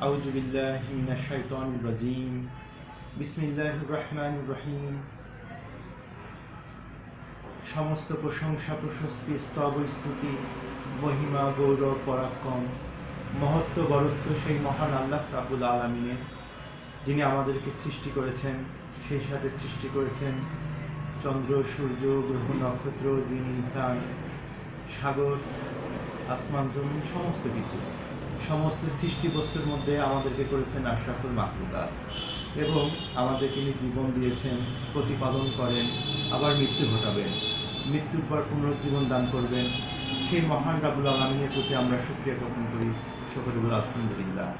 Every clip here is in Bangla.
أعوذ بالله من الشيطان الرجيم بسم الله الرحمن الرحيم সমস্ত প্রশংসা প্রশস্তি স্তব স্তুতি মহিমা গৌরব পরাক্রম মহত্ব বরত্ব সেই মহান আল্লাহ রাবুল আলমিনের যিনি আমাদেরকে সৃষ্টি করেছেন সেই সাথে সৃষ্টি করেছেন চন্দ্র সূর্য গ্রহ নক্ষত্র জিন ইনসান সাগর আসমান জমিন সমস্ত কিছু সমস্ত সৃষ্টি বস্তুর মধ্যে আমাদেরকে করেছেন আশরাফুল মাহমুদাত এবং আমাদেরকে তিনি জীবন দিয়েছেন, প্রতিপালন করেন, আবার মৃত্যু ঘটাবেন। মৃত্যুর পর পুনরুজ্জীবন দান করবেন। সেই মহান রাবুল আলমিনের প্রতি আমরা সুক্রিয়া জ্ঞাপন করি। সকলে বলে আলহামদুলিল্লাহ।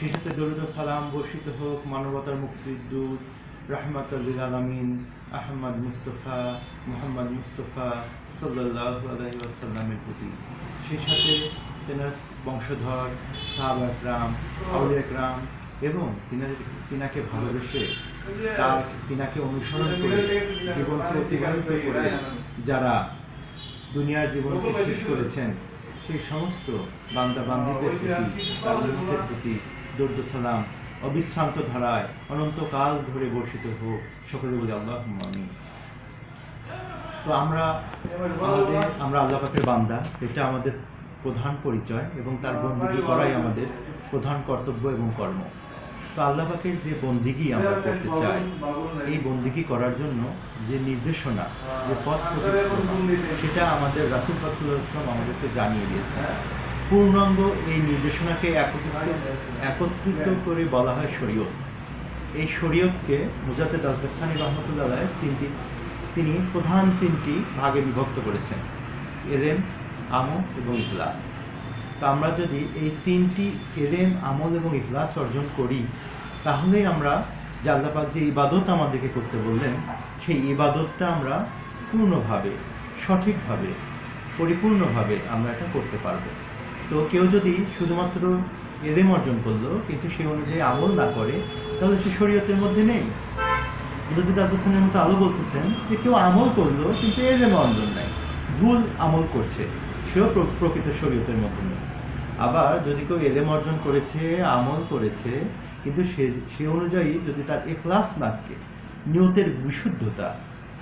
সেই সাথে দরুদ সালাম বর্ষিত হোক মানবতার মুক্তির দূত রাহমাতুল আলমিন আহমদ মুস্তফা, মোহাম্মদ মুস্তফা সাল্লাহ আলহিসাল্লামের প্রতি। সেই সাথে তেনার বংশধর সাহাব একরাম আউল একরাম এবং তিনাকে তিনাকে ভালোবেসে তার তিনাকে অনুসরণ করে জীবনকে অতিবাহিত করে যারা দুনিয়ার জীবনকে শেষ করেছেন, সেই সমস্ত বান্দা বান্দিদের প্রতি তার উন্নতের প্রতি দর্দ সালাম। অবিশ্রান্ত ধারায় অনন্তকাল ধরে বর্ষিত হোক। সকলে বলে আল্লাহ আমিন। তো আমরা আমরা আল্লাহ পাকের বান্দা। এটা আমাদের প্রধান পরিচয় এবং তার বন্দিগি করাই আমাদের প্রধান কর্তব্য এবং কর্ম। তো আল্লাহ পাকের যে বন্দিগি আমরা করতে চাই এই বন্দিগি করার জন্য যে নির্দেশনা যে পথ সেটা আমাদের রাসুল রাসুল্লাহ ইসলাম আমাদেরকে জানিয়ে দিয়েছেন। পূর্ণাঙ্গ এই নির্দেশনাকে একত্রিত একত্রিত করে বলা হয় শরীয়ত। এই শরীয়তকে মুজাদ্দেদ আল হাসানি রহমতুল্লাহ তিনটি তিনি প্রধান তিনটি ভাগে বিভক্ত করেছেন। এলেম আমল এবং ইখলাস। তো আমরা যদি এই তিনটি এলেম, আমল এবং ইখলাস অর্জন করি, তাহলে আমরা যে আল্লাপাক যে ইবাদত আমাদেরকে করতে বললেন, সেই ইবাদতটা আমরা পূর্ণভাবে, সঠিকভাবে, পরিপূর্ণভাবে আমরা এটা করতে পারব। তো কেউ যদি শুধুমাত্র এলেম অর্জন করল, কিন্তু সে অনুযায়ী আমল না করে, তাহলে সে শরীয়তের মধ্যে নেই। যদি ডাক্তার মতো আলো বলতেছেন যে কেউ আমল করল, কিন্তু এলেম অর্জন নাই, ভুল আমল করছে। সেও প্র- প্রকৃত শরীয়তের মধ্যে নেই আবার যদি কেউ এলেম অর্জন করেছে, আমল করেছে, কিন্তু সে সে অনুযায়ী যদি তার এখলাস না থাকে নিয়তের বিশুদ্ধতা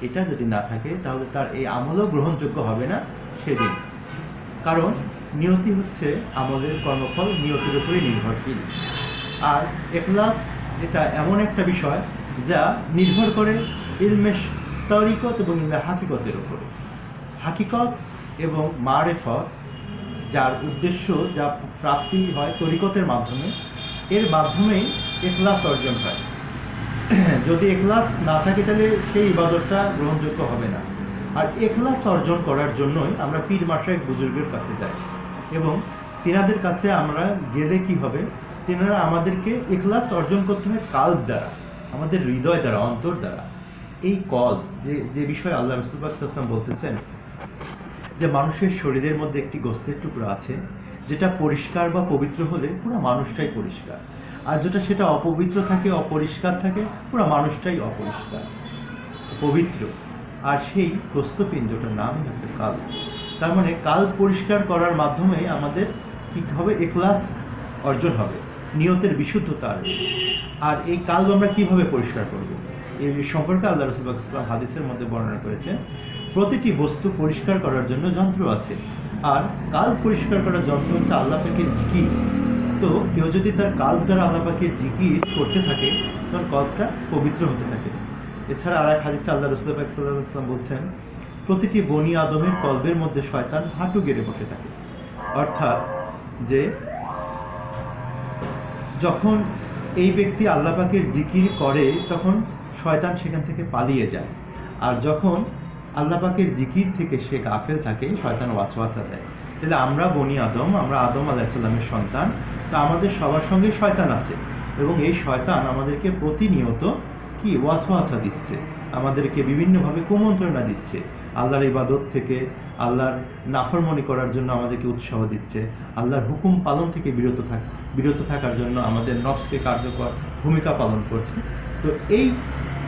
এটা যদি না থাকে, তাহলে তার এই আমলও গ্রহণযোগ্য হবে না সেদিন। কারণ নিয়তি হচ্ছে আমলের কর্মফল নিয়তির উপরেই নির্ভরশীল। আর এখলাস এটা এমন একটা বিষয় যা নির্ভর করে ইলমে তরিকত এবং ইলমে হাকিকতের উপরে। হাকিকত এবং মারেফত, যার উদ্দেশ্য যা প্রাপ্তি হয় তরিকতের মাধ্যমে, এর মাধ্যমেই এখলাস অর্জন হয়। যদি এখলাস না থাকে তাহলে সেই ইবাদতটা গ্রহণযোগ্য হবে না। আর এখলাস অর্জন করার জন্যই আমরা পীর মাসায় বুজুর্গের কাছে যাই। এবং তেনাদের কাছে আমরা গেলে কি হবে? তেনারা আমাদেরকে এখলাস অর্জন করতে হয় কাল দ্বারা, আমাদের হৃদয় দ্বারা, অন্তর দ্বারা। এই কল, যে যে বিষয়ে আল্লাহ সাল্লাম বলতেছেন যে মানুষের শরীরের মধ্যে একটি গোস্তের টুকরো আছে, যেটা পরিষ্কার বা পবিত্র হলে পুরো মানুষটাই পরিষ্কার। আর যেটা সেটা অপবিত্র থাকে, অপরিষ্কার থাকে, পুরো মানুষটাই অপরিষ্কার। পবিত্র। আর সেই গোস্তপিণ্ডটার নাম হচ্ছে কাল। তার মানে কাল পরিষ্কার করার মাধ্যমে আমাদের কি হবে? এখলাস অর্জন হবে। নিয়তের বিশুদ্ধতা আসবে আর এই কাল আমরা কীভাবে পরিষ্কার করব? এই সম্পর্কে আল্লাহ রসুলাম হাদিসের মধ্যে বর্ণনা করেছেন প্রতিটি বস্তু পরিষ্কার করার জন্য যন্ত্র আছে। আর কাল পরিষ্কার করার যন্ত্র হচ্ছে আল্লাহ পাকের জিকির। তো কেউ যদি তার কাল দ্বারা আল্লাহ পাকের জিকির করতে থাকে তখন কলটা পবিত্র হতে থাকে। এছাড়া আর এক হাদিসে আল্লাহ রসুল পাক সাল্লাহ ইসলাম বলছেন, প্রতিটি বনি আদমের কলবের মধ্যে শয়তান হাঁটু গেড়ে বসে থাকে। অর্থাৎ যে যখন এই ব্যক্তি আল্লাহ পাকের জিকির করে, তখন শয়তান সেখান থেকে পালিয়ে যায়। আর যখন আল্লাহ পাকের জিকির থেকে সে গাফেল থাকে, শয়তান ওয়াচওয়াচা দেয়। তাহলে আমরা বনি আদম, আমরা আদম আলাহিসাল্লামের সন্তান, তো আমাদের সবার সঙ্গে শয়তান আছে। এবং এই শয়তান আমাদেরকে প্রতিনিয়ত কি? ওয়াসওয়াচা দিচ্ছে। আমাদেরকে বিভিন্নভাবে কুমন্ত্রণা দিচ্ছে। আল্লাহর ইবাদত থেকে, আল্লাহর নাফরমনি করার জন্য আমাদেরকে উৎসাহ দিচ্ছে। আল্লাহর হুকুম পালন থেকে বিরত থাক, বিরত থাকার জন্য আমাদের নফসকে কার্যকর ভূমিকা পালন করছে। তো এই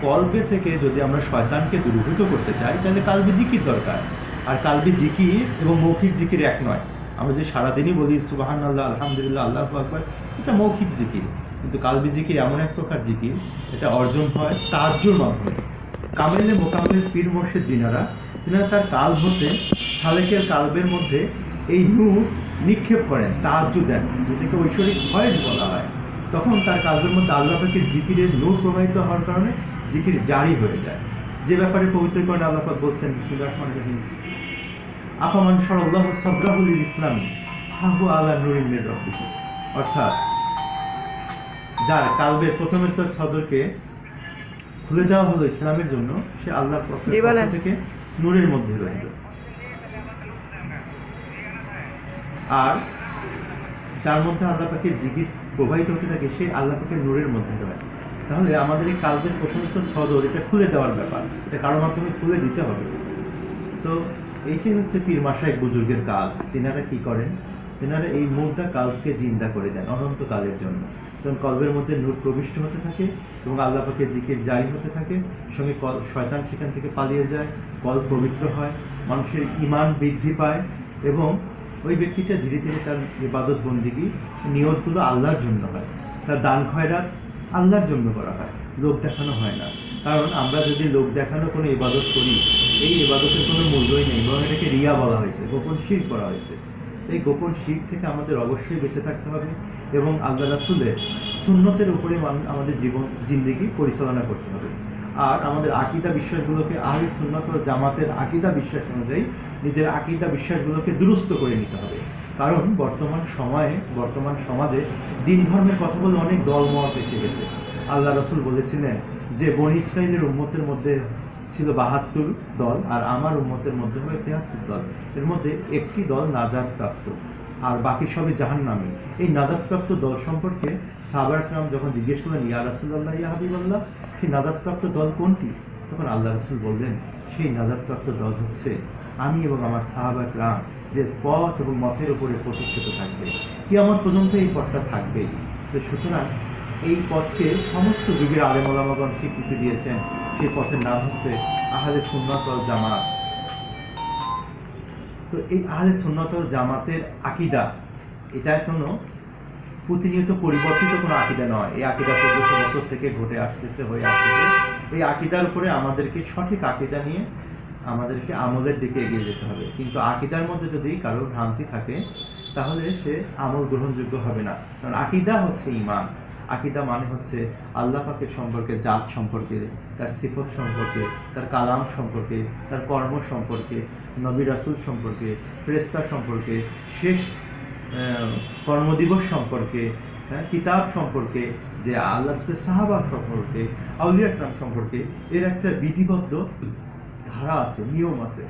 কলবে থেকে যদি আমরা শয়তানকে দূরীভূত করতে চাই, তাহলে কালবে জিকির দরকার। আর কালবে জিকির এবং মৌখিক জিকির এক নয়। আমরা যে সারাদিনই বলি সুবাহান আল্লাহ আলহামদুলিল্লাহ, আল্লাহ আকবর, এটা মৌখিক জিকির। কিন্তু কালবি জিকির এমন এক প্রকার জিকির, এটা অর্জন হয় তার্জুর মাধ্যমে। কামেলে মোকামেলের পীর মোর্শেদ জিনারা তিনারা তার কাল হতে সালেকের কালবের মধ্যে এই নূর নিক্ষেপ করেন তাহাজ্জু দেন। যেটাকে ঐশ্বরিক ভয়েস বলা হয়। তখন তার কালবের মধ্যে আল্লাহ পাকের জিকিরের নূর প্রবাহিত হওয়ার কারণে জিকির জারি হয়ে যায়। যে ব্যাপারে পবিত্রকরণে আল্লাহ বলছেন রহিম। আপামান সাল্লাল্লাহু সাবরাহুল ইসলাম হাহু আলা নুরিন মির অর্থাৎ যার কালবের প্রথম স্তর সদরকে খুলে দেওয়া হলো ইসলামের জন্য সে আল্লাহর পক্ষ থেকে নূরের মধ্যে রইল। আর যার মধ্যে আল্লাহ পাকের জিকির প্রবাহিত হতে থাকে সে আল্লাহ পাকের নূরের মধ্যে রয়। তাহলে আমাদের এই কালবের প্রথম স্তর সদর, এটা খুলে দেওয়ার ব্যাপার। এটা কারোর মাধ্যমে খুলে দিতে হবে। তো এইটাই হচ্ছে পীর মাসায় বুজুর্গের কাজ। তেনারা কি করেন? তেনারা এই মুদ্রা কালকে জিন্দা করে দেন, অনন্তকালের জন্য। তখন কলবের মধ্যে নূর প্রবিষ্ট হতে থাকে এবং আল্লাহ পাকের জারি হতে থাকে। সঙ্গে কল, শয়তান সেখান থেকে পালিয়ে যায়, কল পবিত্র হয়, মানুষের ইমান বৃদ্ধি পায় এবং ওই ব্যক্তিটা ধীরে ধীরে তার ইবাদত বন্দিগি নিয়তগুলো আল্লাহর জন্য হয়। তার দান খয়রাত আল্লাহর জন্য করা হয়, লোক দেখানো হয় না। কারণ আমরা যদি লোক দেখানো কোনো ইবাদত করি, এই ইবাদতের কোনো মূল্যই নেই। বরং এটাকে রিয়া বলা হয়েছে, গোপন শির করা হয়েছে। এই গোপন শির থেকে আমাদের অবশ্যই বেঁচে থাকতে হবে এবং আল্লাহ রাসুলের সুন্নতের উপরে আমাদের জীবন, জিন্দিগি পরিচালনা করতে হবে। আর আমাদের আকিদা বিশ্বাসগুলোকে, আহলি সুন্নত জামাতের আকিদা বিশ্বাস অনুযায়ী, নিজের আকিদা বিশ্বাসগুলোকে দুরস্ত করে নিতে হবে। কারণ বর্তমান সময়ে, বর্তমান সমাজে দিন ধর্মের কথা বলে অনেক দলমত এসে গেছে। আল্লাহ রসুল বলেছিলেন যে, বনি ইসরায়েলের উম্মতের মধ্যে ছিল বাহাত্তর দল আর আমার উম্মতের মধ্যে হয়ে তেহাত্তর দল। এর মধ্যে একটি দল নাজাদ প্রাপ্ত আর বাকি সবই জাহান্নামী। এই নাজাদপ্রাপ্ত দল সম্পর্কে সাবার একরাম যখন জিজ্ঞেস করলেন, ইয়া রাসুল্লাহ ইয়া হাবিবাল্লাহ? সেই নাজাদপ্রাপ্ত দল কোনটি? তখন আল্লাহ রসুল বললেন, সেই নাজাদপ্রাপ্ত দল হচ্ছে আমি এবং আমার সাহাবা একরাম যে পথ এবং মতের উপরে প্রতিষ্ঠিত থাকবে, কিয়ামত পর্যন্ত এই পথটা থাকবেই তো সুতরাং এই পথকে সমস্ত যুগের আলেমলামাগণ স্বীকৃতি দিয়েছেন। সেই পথের নাম হচ্ছে আহলে সুন্নত জামাত। তো এই আহলে সুন্নত জামাতের আকিদা এটা কোনো প্রতিনিয়ত পরিবর্তিত কোনো আকিদা নয়। এই আকিদা চোদ্দশো বছর থেকে ঘটে আসতেছে, হয়ে আসতেছে। এই আকিদার উপরে আমাদেরকে সঠিক আকিদা নিয়ে আমাদেরকে আমলের দিকে এগিয়ে যেতে হবে। কিন্তু আকিদার মধ্যে যদি কারোর ভ্রান্তি থাকে তাহলে সে আমল গ্রহণযোগ্য হবে না। কারণ আকিদা হচ্ছে ইমান আকিদা মানে হচ্ছে আল্লাহ পাকের সম্পর্কে জাত সম্পর্কে তার সিফত সম্পর্কে তার কালাম সম্পর্কে তার কর্ম সম্পর্কে নবী রাসুল সম্পর্কে ফেরেস্তা সম্পর্কে শেষ কর্মদিবস সম্পর্কে হ্যাঁ, কিতাব সম্পর্কে যে আল্লাহ সাহাবা সম্পর্কে আউলিয়া সম্পর্কে এর একটা বিধিবদ্ধ ধারা আছে, নিয়ম আছে।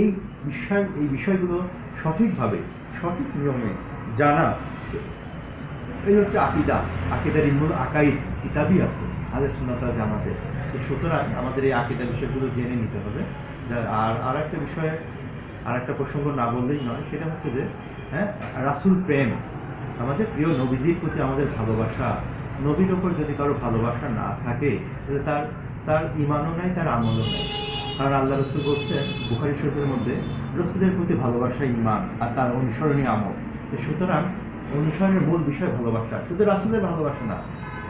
এই বিষয় এই বিষয়গুলো সঠিকভাবে, সঠিক নিয়মে জানা। এই হচ্ছে আকিদা। আকিদার ইলমুল আকাইদ কিতাবই আছে আলে সুন্নাতা জামাতে। তো সুতরাং আমাদের এই আকিদা বিষয়গুলো জেনে নিতে হবে। আর আর একটা বিষয়ে আর একটা প্রসঙ্গ না বললেই নয়, সেটা হচ্ছে যে হ্যাঁ রাসুল প্রেম। আমাদের প্রিয় নবীজির প্রতি আমাদের ভালোবাসা। নবীর ওপর যদি কারও ভালোবাসা না থাকে, তাহলে তার তার ইমানও নাই, তার আমলও নাই। কারণ আল্লাহ রসুল বলছেন বুখারি শরীফের মধ্যে রসুলের প্রতি ভালোবাসা ইমান আর তার অনুসরণী আমল। সুতরাং অনুসরণের মূল বিষয় ভালোবাসা। শুধু রাসুলের ভালোবাসা না,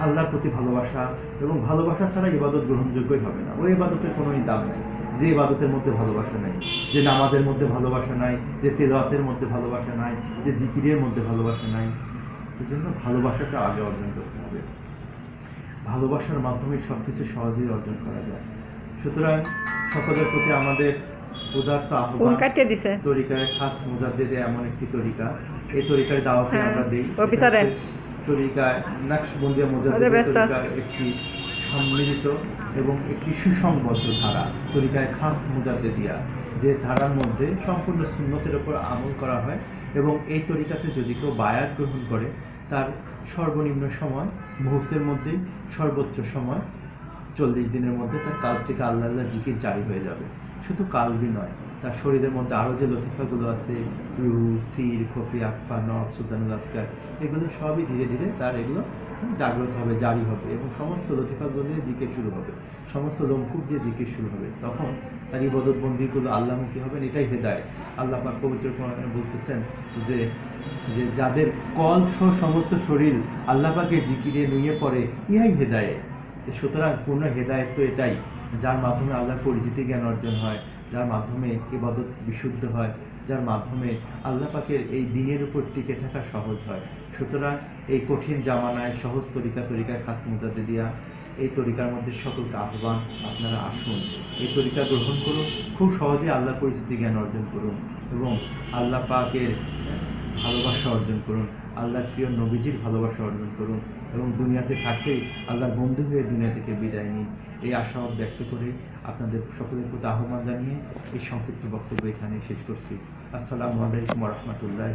আল্লাহর প্রতি ভালোবাসা এবং ভালোবাসা ছাড়া ইবাদত গ্রহণযোগ্যই হবে না। ওই ইবাদতের কোনো দাম নেই। যে ইবাদতের মধ্যে ভালোবাসা নাই, যে নামাজের মধ্যে ভালোবাসা নাই, যে তেলাওয়াতের মধ্যে ভালোবাসা নাই, যে জিকিরের মধ্যে ভালোবাসা নাই জন্য ভালোবাসাটা আগে অর্জন করতে হবে। ভালোবাসার মাধ্যমে সব কিছু সহজেই অর্জন করা যায়। সুতরাং সকলের প্রতি আমাদের আহ্বান কাটিয়ে দিছে তরিকায় খাস মুজাদ্দেদে এমন একটি তরিকা এই তরিকার দাওয়াতে হ্যাঁ, আমরা দেই অফিসারে। তরিকায় নাকশবন্দিয়া। তরিকার একটি সম্মিলিত এবং একটি সুসংবদ্ধ ধারা তরিকায় খাস মুজাদ্দেদিয়া যে ধারার মধ্যে সম্পূর্ণ সুন্নতের উপর আমল করা হয় এবং এই তরিকাতে যদি কেউ বায়াত গ্রহণ করে তার সর্বনিম্ন সময় মুহূর্তের মধ্যেই সর্বোচ্চ সময় চল্লিশ দিনের মধ্যে তার কাল থেকে আল্লাহ আল্লাহ জিকির জারি হয়ে যাবে। শুধু কালবি নয়, তার শরীরের মধ্যে আরও যে লতিফাগুলো আছে রু সির খফি আকফা নব সুলতানুল আসকার এগুলো সবই ধীরে ধীরে তার এগুলো জাগ্রত হবে, জারি হবে এবং সমস্ত লতিফাগুলো দিয়ে জিকির শুরু হবে। সমস্ত লোমকূপ দিয়ে জিকির শুরু হবে। তখন তার ইবাদত বন্দিগুলো আল্লাহমুখী হবেন, এটাই হেদায় আল্লাহ পাক পবিত্র কোরআনে বলতেছেন যে যে যাদের কল্প সমস্ত শরীর আল্লাহ পাকের জিকিরে নুয়ে পড়ে, ইহাই হেদায়ে সুতরাং পূর্ণ হেদায়ত তো এটাই, যার মাধ্যমে আল্লাহর পরিচিতি জ্ঞান অর্জন হয়, যার মাধ্যমে ইবাদত বিশুদ্ধ হয়, যার মাধ্যমে আল্লাহ পাকের এই দিনের উপর টিকে থাকা সহজ হয়। সুতরাং এই কঠিন জামানায় সহজ তরিকা তরিকায় খাস মুজাদে দিয়া এই তরিকার মধ্যে সকলকে আহ্বান, আপনারা আসুন। এই তরিকা গ্রহণ করুন, খুব সহজে আল্লাহ পরিচিতি জ্ঞান অর্জন করুন এবং আল্লাহ পাকের ভালোবাসা অর্জন করুন, আল্লাহর প্রিয় নবীজির ভালোবাসা অর্জন করুন। এবং দুনিয়াতে থাকতেই আল্লাহর বন্ধু হয়ে দুনিয়া থেকে বিদায় নিন। এই আশাবাদ ব্যক্ত করে আপনাদের সকলের প্রতি আহ্বান জানিয়ে এই সংক্ষিপ্ত বক্তব্য এখানে শেষ করছি। আসসালামু আলাইকুম রহমতুল্লাহ